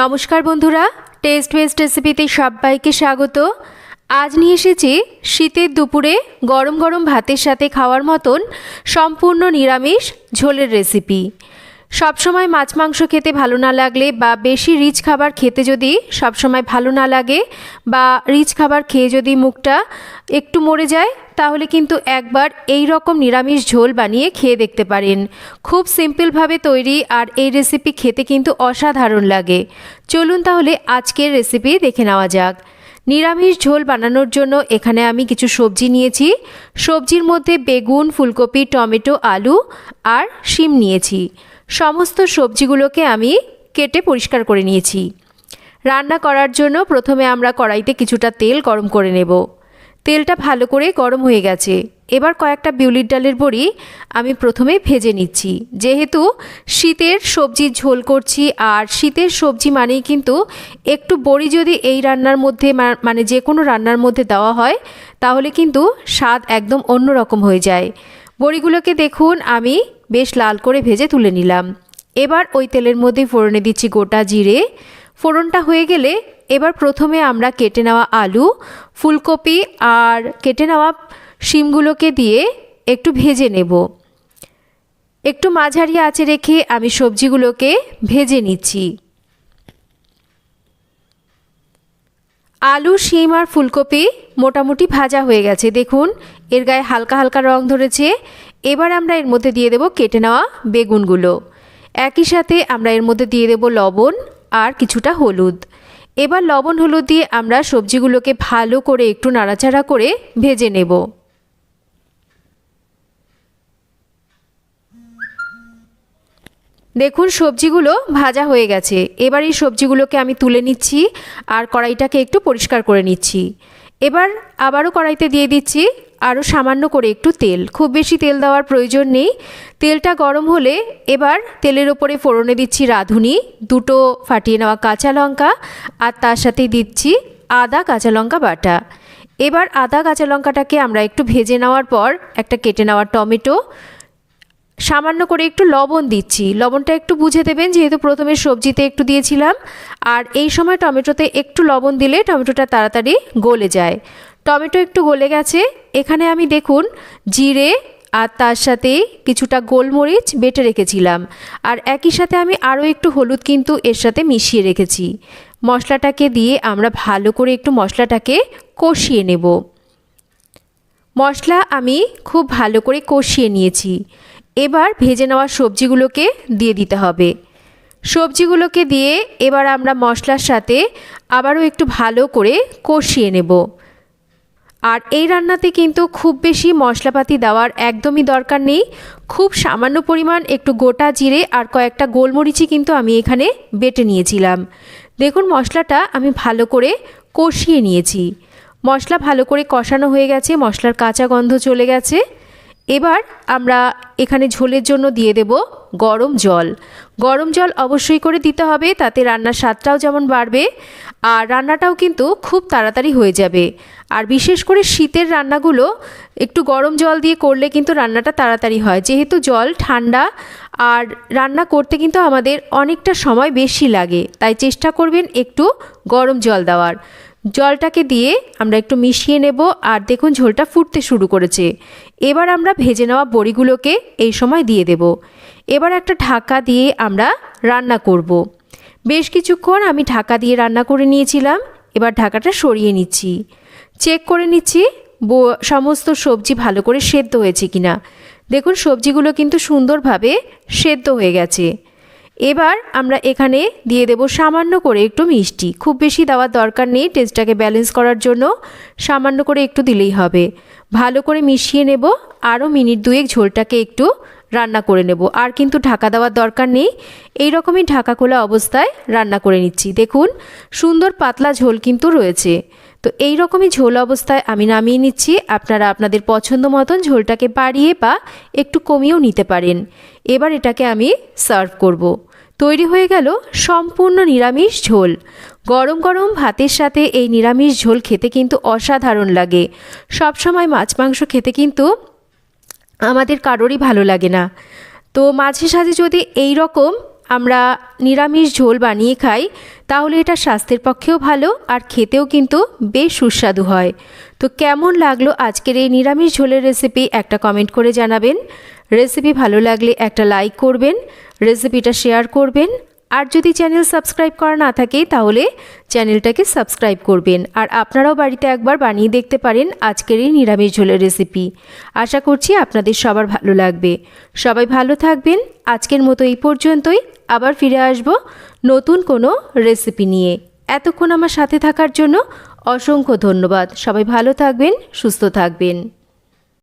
নমস্কার বন্ধুরা test West রেসিপিতে সবাইকে স্বাগত। আজ নিয়ে এসেছি শীতের দুপুরে গরম গরম ভাতের সাথে খাওয়ার মতন সম্পূর্ণ নিরামিষ ঝোলের রেসিপি সবসময় মাছ মাংস খেতে ভালো না লাগলে বা বেশি রিচ খাবার খেতে যদি সবসময় ভালো না লাগে বা রিচ খাবার খেয়ে যদি মুখটা একটু মরে যায়, তাহলে কিন্তু একবার এই রকম নিরামিষ ঝোল বানিয়ে খেয়ে দেখতে পারেন। খুব সিম্পলভাবে তৈরি আর এই রেসিপি খেতে কিন্তু অসাধারণ লাগে। চলুন তাহলে আজকের রেসিপি দেখে নেওয়া যাক। নিরামিষ ঝোল বানানোর জন্য এখানে আমি কিছু সবজি নিয়েছি। সবজির মধ্যে বেগুন, ফুলকপি, টমেটো, আলু আর শিম নিয়েছি। সমস্ত সবজিগুলোকে আমি কেটে পরিষ্কার করে নিয়েছি। রান্না করার জন্য প্রথমে আমরা কড়াইতে কিছুটা তেল গরম করে নেব। তেলটা ভালো করে গরম হয়ে গেছে। এবার কয়েকটা বিউলির ডালের বড়ি আমি প্রথমে ভেজে নিচ্ছি। যেহেতু শীতের সবজির ঝোল করছি, আর শীতের সবজি মানেই কিন্তু একটু বড়ি যদি এই রান্নার মধ্যে মানে যে কোনো রান্নার মধ্যে দেওয়া হয়, তাহলে কিন্তু স্বাদ একদম অন্যরকম হয়ে যায়। বড়িগুলোকে দেখুন, আমি বেশ লাল করে ভেজে তুলে নিলাম। এবার ওই তেলের মধ্যে ফোড়নে দিচ্ছি গোটা জিরে। ফোড়নটা হয়ে গেলে এবার প্রথমে আমরা কেটে নেওয়া আলু, ফুলকপি আর কেটে নেওয়া শিমগুলোকে দিয়ে একটু ভেজে নেব। একটু মাঝারি আঁচে রেখে আমি সবজিগুলোকে ভেজে নিচ্ছি। আলু, শিম আর ফুলকপি মোটামুটি ভাজা হয়ে গেছে। দেখুন, এর গায়ে হালকা হালকা রং ধরেছে। এবার আমরা এর মধ্যে দিয়ে দেব কেটে নেওয়া বেগুনগুলো। একই সাথে আমরা এর মধ্যে দিয়ে দেব লবণ আর কিছুটা হলুদ। এবার লবণ হলুদ দিয়ে আমরা সবজিগুলোকে ভালো করে একটু নাড়াচাড়া করে ভেজে নেব। দেখুন, সবজিগুলো ভাজা হয়ে গেছে। এবার এই সবজিগুলোকে আমি তুলে নিচ্ছি আর কড়াইটাকে একটু পরিষ্কার করে নিচ্ছি। এবার আবারও কড়াইতে দিয়ে দিচ্ছি আরও সামান্য করে একটু তেল। খুব বেশি তেল দেওয়ার প্রয়োজন নেই। তেলটা গরম হলে এবার তেলের ওপরে ফোড়নে দিচ্ছি রাঁধুনি, দুটো ফাটিয়ে নেওয়া কাঁচা লঙ্কা, আর তার সাথে দিচ্ছি আদা কাঁচা লঙ্কা বাটা। এবার আদা কাঁচা লঙ্কাটাকে আমরা একটু ভেজে নেওয়ার পর একটা কেটে নেওয়া টমেটো, সামান্য করে একটু লবণ দিচ্ছি। লবণটা একটু বুঝে দেবেন, যেহেতু প্রথমে সবজিতে একটু দিয়েছিলাম। আর এই সময় টমেটোতে একটু লবণ দিলে টমেটোটা তাড়াতাড়ি গলে যায়। টমেটো একটু গলে গেছে। এখানে আমি দেখুন, জিরে আর তার সাথে কিছুটা গোলমরিচ বেটে রেখেছিলাম। আর একই সাথে আমি আরও একটু হলুদ কিন্তু এর সাথে মিশিয়ে রেখেছি। মশলাটাকে দিয়ে আমরা ভালো করে একটু মশলাটাকে কষিয়ে নেব। মশলা আমি খুব ভালো করে কষিয়ে নিয়েছি। এবার ভেজে নেওয়া সবজিগুলোকে দিয়ে দিতে হবে। সবজিগুলোকে দিয়ে এবার আমরা মশলার সাথে আবারও একটু ভালো করে কষিয়ে নেব। আর এই রান্নাতে কিন্তু খুব বেশি মশলাপাতি দেওয়ার একদমই দরকার নেই। খুব সামান্য পরিমাণ একটু গোটা জিরে আর কয়েকটা গোলমরিচই কিন্তু আমি এখানে বেটে নিয়েছিলাম। দেখুন মশলাটা আমি ভালো করে কষিয়ে নিয়েছি। মশলা ভালো করে কষানো হয়ে গেছে, মশলার কাঁচা গন্ধ চলে গেছে। এবার আমরা এখানে ঝোলের জন্য দিয়ে দেব গরম জল। গরম জল অবশ্যই করে দিতে হবে, তাতে রান্নার স্বাদটাও যেমন বাড়বে। আর রান্নাটাও কিন্তু খুব তাড়াতাড়ি হয়ে যাবে। আর বিশেষ করে শীতের রান্নাগুলো একটু গরম জল দিয়ে করলে কিন্তু রান্নাটা তাড়াতাড়ি হয়। যেহেতু জল ঠান্ডা, আর রান্না করতে কিন্তু আমাদের অনেকটা সময় বেশি লাগে। তাই চেষ্টা করবেন একটু গরম জল দেওয়ার। জলটাকে দিয়ে আমরা একটু মিশিয়ে নেব আর দেখুন ঝোলটা ফুটতে শুরু করেছে। এবার আমরা ভেজে নেওয়া বড়িগুলোকে এই সময় দিয়ে দেব। এবার একটা ঢাকা দিয়ে আমরা রান্না করব। বেশ কিছুক্ষণ আমি ঢাকা দিয়ে রান্না করে নিয়েছিলাম, এবার ঢাকাটা সরিয়ে নিচ্ছি। চেক করে নিচ্ছি সমস্ত সবজি ভালো করে সেদ্ধ হয়েছে কিনা। দেখুন, সবজিগুলো কিন্তু সুন্দরভাবে সেদ্ধ হয়ে গেছে। এবার আমরা এখানে দিয়ে দেব সামান্য করে একটু মিষ্টি। খুব বেশি দেওয়ার দরকার নেই, টেস্টটাকে ব্যালেন্স করার জন্য। সামান্য করে একটু দিলেই হবে। ভালো করে মিশিয়ে নেব, আরও মিনিট দুয়েক ঝোলটাকে একটু রান্না করে নেব। আর কিন্তু ঢাকা দেওয়ার দরকার নেই। এই রকমই ঢাকা খোলা অবস্থায় রান্না করে নিচ্ছি। দেখুন, সুন্দর পাতলা ঝোল কিন্তু রয়েছে। তো এই রকমই ঝোল অবস্থায় আমি নামিয়ে নিচ্ছি। আপনারা আপনাদের পছন্দ মতন ঝোলটাকে বাড়িয়ে বা একটু কমিয়েও নিতে পারেন। এবার এটাকে আমি সার্ভ করব। তৈরি হয়ে গেল সম্পূর্ণ নিরামিষ ঝোল। গরম গরম ভাতের সাথে এই নিরামিষ ঝোল খেতে কিন্তু অসাধারণ লাগে। সবসময় মাছ মাংস খেতে কিন্তু আমাদের কারোরই ভালো লাগে না। তো মাঝে সাঝে যদি এই রকম আমরা নিরামিষ ঝোল বানিয়ে খাই, তাহলে এটা স্বাস্থ্যের পক্ষেও ভালো আর খেতেও কিন্তু বেশ সুস্বাদু হয়। তো কেমন লাগল আজকের এই নিরামিষ ঝোলের রেসিপি একটা কমেন্ট করে জানাবেন। রেসিপি ভালো লাগলে একটা লাইক করবেন রেসিপিটা শেয়ার করবেন আর যদি চ্যানেল সাবস্ক্রাইব করা না থাকে, তাহলে চ্যানেলটাকে সাবস্ক্রাইব করবেন। আর আপনারাও বাড়িতে একবার বানিয়ে দেখতে পারেন আজকের এই নিরামিষ ঝোলের রেসিপি। আশা করছি আপনাদের সবার ভালো লাগবে। সবাই ভালো থাকবেন। আজকের মতো এই পর্যন্তই। আবার ফিরে আসব নতুন কোনো রেসিপি নিয়ে। এতক্ষণ আমার সাথে থাকার জন্য অসংখ্য ধন্যবাদ। সবাই ভালো থাকবেন, সুস্থ থাকবেন।